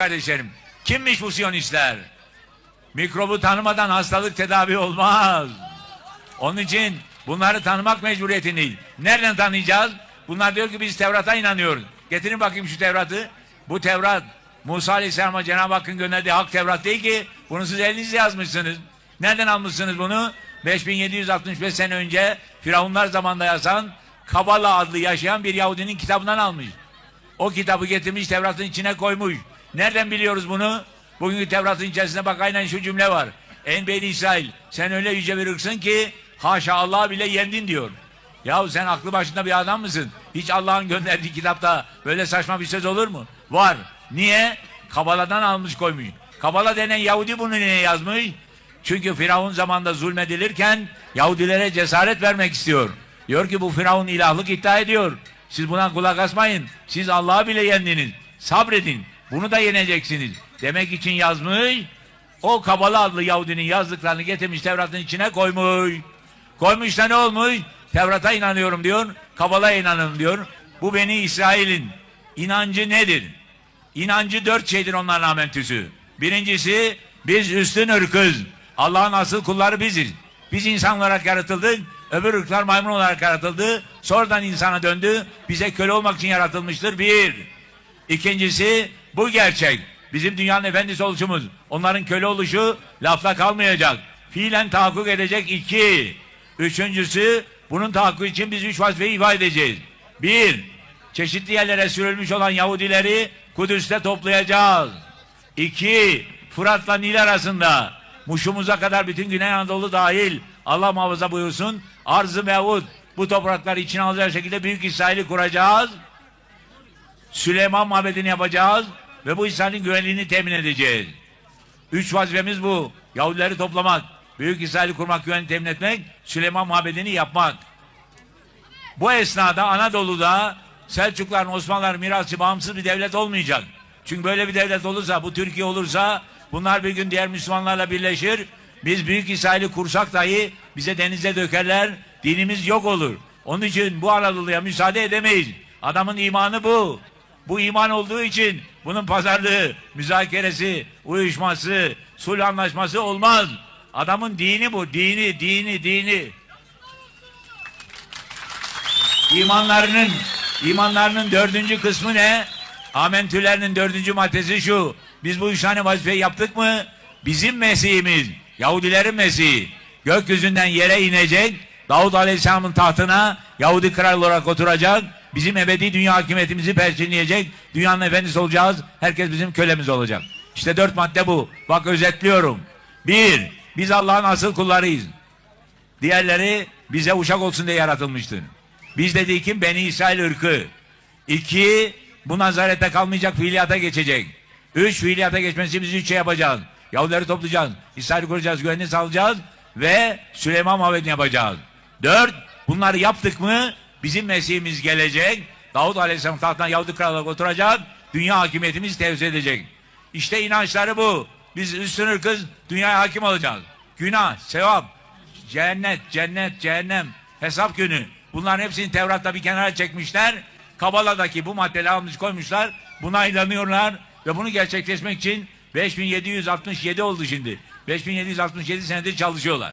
Kardeşlerim, kimmiş bu Siyonistler? Mikrobu tanımadan hastalık tedavi olmaz. Onun için bunları tanımak mecburiyetindeyiz. Nereden tanıyacağız? Bunlar diyor ki biz Tevrat'a inanıyoruz. Getirin bakayım şu Tevrat'ı. Bu Tevrat Musa Aleyhisselam'a Cenab-ı Hakk'ın gönderdiği hak Tevrat değil ki. Bunu siz elinizle yazmışsınız. Nereden almışsınız bunu? 5765 sene önce Firavunlar zamanında yazan Kabala adlı yaşayan bir Yahudinin kitabından almış. O kitabı getirmiş Tevrat'ın içine koymuş. Nereden biliyoruz bunu? Bugünkü Tevrat'ın içerisinde bak aynen şu cümle var. En beyni İsrail sen öyle yüce bir ırksın ki haşa Allah bile yendin diyor. Yahu sen aklı başında bir adam mısın? Hiç Allah'ın gönderdiği kitapta böyle saçma bir söz olur mu? Var. Niye? Kabala'dan almış koymuş. Kabala denen Yahudi bunu niye yazmış? Çünkü Firavun zamanında zulmedilirken Yahudilere cesaret vermek istiyor. Diyor ki bu Firavun ilahlık iddia ediyor. Siz buna kulak asmayın. Siz Allah'ı bile yendiniz. Sabredin. Bunu da yeneceksiniz. Demek için yazmış. O Kabala adlı Yahudinin yazdıklarını getirmiş Tevrat'ın içine koymuş. Koymuş da ne olmuş? Tevrat'a inanıyorum diyor. Kabala'ya inanıyorum diyor. Bu beni İsrail'in inancı nedir? İnancı dört şeydir onların amentüsü. Birincisi biz üstün ırkız. Allah'ın asıl kulları biziz. Biz insan olarak yaratıldık. Öbür ırklar maymun olarak yaratıldı. Sonradan insana döndü. Bize köle olmak için yaratılmıştır. Bir. İkincisi bu gerçek. Bizim dünyanın efendisi oluşumuz. Onların köle oluşu lafla kalmayacak. Fiilen tahakkuk edecek. iki. Üçüncüsü bunun tahakkuku için biz üç vazifeyi ifade edeceğiz. Bir. Çeşitli yerlere sürülmüş olan Yahudileri Kudüs'te toplayacağız. İki. Fırat'la Nil arasında Muş'umuza kadar bütün Güney Anadolu dahil Allah muhafaza buyursun arz-ı mevud bu toprakları içine alacak şekilde Büyük İsrail'i kuracağız. Süleyman mabedini yapacağız ve bu İsrail'in güvenliğini temin edeceğiz. Üç vazifemiz bu. Yahudileri toplamak, Büyük İsrail'i kurmak, güvenliğini temin etmek, Süleyman mabedini yapmak. Bu esnada Anadolu'da Selçukluların, Osmanlıların mirasçı bağımsız bir devlet olmayacak. Çünkü böyle bir devlet olursa, bu Türkiye olursa bunlar bir gün diğer Müslümanlarla birleşir. Biz Büyük İsrail'i kursak dahi bize denize dökerler, dinimiz yok olur. Onun için bu Anadolu'ya müsaade edemeyiz. Adamın imanı bu. Bu iman olduğu için bunun pazarlığı, müzakeresi, uyuşması, sulh anlaşması olmaz. Adamın dini bu, dini, dini, dini. İmanlarının imanlarının dördüncü kısmı ne? Amentülerinin dördüncü maddesi şu. Biz bu üç tane vazifeyi yaptık mı? Bizim Mesih'imiz, Yahudilerin Mesih'i gökyüzünden yere inecek. Davud Aleyhisselam'ın tahtına Yahudi kral olarak oturacak. Bizim ebedi dünya hakimiyetimizi perçinleyecek. Dünyanın efendisi olacağız. Herkes bizim kölemiz olacak. İşte dört madde bu. Bak özetliyorum. Bir, biz Allah'ın asıl kullarıyız. Diğerleri bize uşak olsun diye yaratılmıştır. Biz dediği kim? Beni İsrail ırkı. İki, bu nazarete kalmayacak fiiliyata geçecek. Üç, fiiliyata geçmesi biz üç şey yapacağız. Yahudileri toplayacağız. İsrail'i kuracağız, güvenliğini sağlayacağız. Ve Süleyman Mabedi'ni yapacağız. Dört, bunları yaptık mı bizim Mesih'imiz gelecek. Davut Aleyhisselam tahtına Yahudi kral olarak oturacak. Dünya hakimiyetimizi tevzi edecek. İşte inançları bu. Biz üstün ırkız, dünyaya hakim olacağız. Günah, sevap, cennet, cennet, cehennem, hesap günü. Bunların hepsini Tevrat'ta bir kenara çekmişler. Kabala'daki bu maddeleri almış koymuşlar. Buna inanıyorlar ve bunu gerçekleşmek için 5767 oldu şimdi. 5767 senedir çalışıyorlar.